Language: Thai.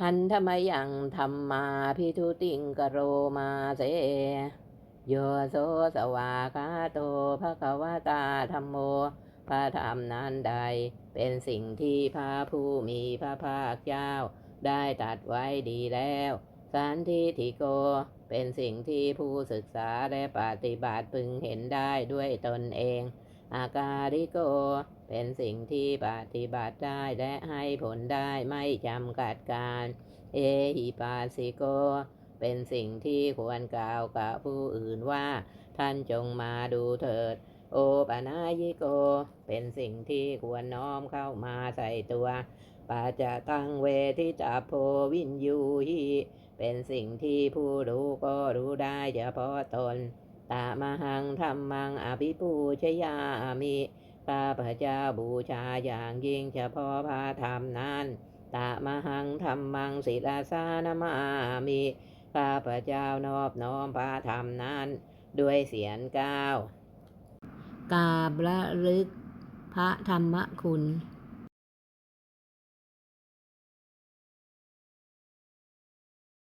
หันธรรมยังธรรมาพิทุติงกโรมาเสโยโสสวากาโตภะคะวะตาธรรมโมพระธรรมนั้นใด เป็นสิ่งที่พระผู้มีพระภาคเจ้า ได้ตัดไว้ดีแล้ว สันทิฐิโก เป็นสิ่งที่ผู้ศึกษาและปฏิบัติพึงเห็นได้ด้วยตนเอง อาการิโก เป็นสิ่งที่ปฏิบัติได้และให้ผลได้ไม่จำกัดการ เอหิปาสิโก เป็นสิ่งที่ควรกล่าวกับผู้อื่นว่า ท่านจงมาดูเถิด โอปนายิโก เป็นสิ่งที่ควรน้อมเข้ามาใส่ตัวปาจะตังเวทิตาโพวินยูหิเป็นสิ่งที่ผู้รู้ก็รู้ได้เฉพาะตน ตามหังธรรมังอภิปูชยามิข้าพระเจ้าบูชาอย่างยิ่งเฉพาะพระธรรมนั้นตามหังธรรมังศิลาสานามามิข้าพระเจ้านอบน้อมพระธรรมนั้น ด้วยเสียงก้าวกาบระลึกพระธรรมคุณ